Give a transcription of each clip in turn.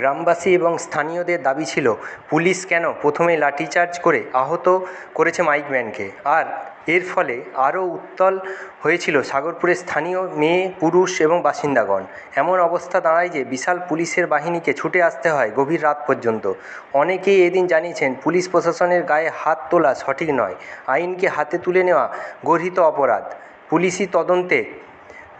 গ্রামবাসী এবং স্থানীয়দের দাবি ছিল, পুলিশ কেন প্রথমে লাঠিচার্জ করে আহত করেছে মাইকম্যানকে আর এর ফলে আরও উত্তল হয়েছিল সাগরপুরের স্থানীয় মেয়ে, পুরুষ এবং বাসিন্দাগণ। এমন অবস্থা দাঁড়ায় যে বিশাল পুলিশের বাহিনীকে ছুটে আসতে হয় গভীর রাত পর্যন্ত। অনেকেই এদিন জানিয়েছেন, পুলিশ প্রশাসনের গায়ে হাত তোলা সঠিক নয়। আইনকে হাতে তুলে নেওয়া গর্হিত অপরাধ। পুলিশি তদন্তে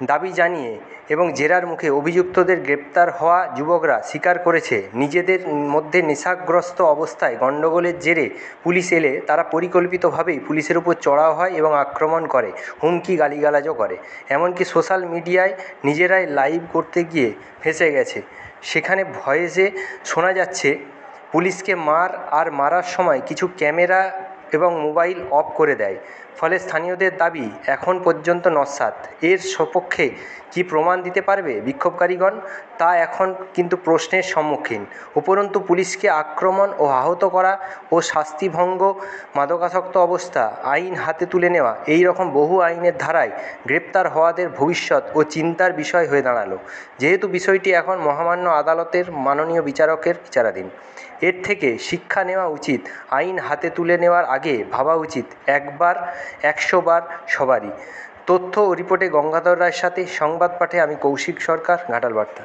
দাবি জানিয়ে এবং জেরার মুখে অভিযুক্তদের গ্রেপ্তার হওয়া যুবকরা স্বীকার করেছে। নিজেদের মধ্যে নেশাগ্রস্ত অবস্থায় গণ্ডগোলের জেরে পুলিশ এলে তারা পরিকল্পিতভাবেই পুলিশের উপর চড়াও হয় এবং আক্রমণ করে, হুমকি গালিগালাজও করে। এমনকি সোশ্যাল মিডিয়ায় নিজেরাই লাইভ করতে গিয়ে ফেঁসে গেছে। সেখানে ভয়েসে শোনা যাচ্ছে, পুলিশকে মার আর মারার সময় কিছু ক্যামেরা এবং মোবাইল অফ করে দেয়। ফলে স্থানীয়দের দাবি এখন পর্যন্ত নস্যাৎ এর সপক্ষে কি প্রমাণ দিতে পারবে বিক্ষোভকারীগণ? তা এখন কিন্তু প্রশ্নের সম্মুখীন। উপরন্তু পুলিশকে আক্রমণ ও আহত করা ও শাস্তিভঙ্গ মাদকাসক্ত অবস্থা আইন হাতে তুলে নেওয়া এই রকম বহু আইনের ধারায় গ্রেপ্তার হওয়াদের ভবিষ্যৎ ও চিন্তার বিষয় হয়ে দাঁড়াল। যেহেতু বিষয়টি এখন মহামান্য আদালতের মাননীয় বিচারকের বিচারাধীন। এর থেকে শিক্ষা নেওয়া উচিত, আইন হাতে তুলে নেওয়ার আগে ভাবা উচিত, একবার একশোবার সবারই। তথ্য ও রিপোর্টে গঙ্গাধর রায়ের সাথে সংবাদ পাঠে আমি কৌশিক সরকার, ঘাটাল বার্তা।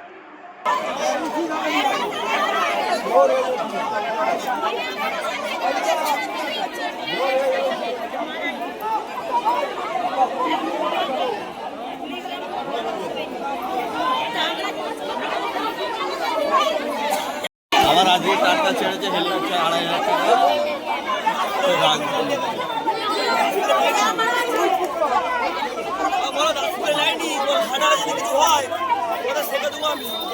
আমার আজকে টাকা ছেড়েছে হেলমেট আড়াই হাজার টাকা। দেবো আমি।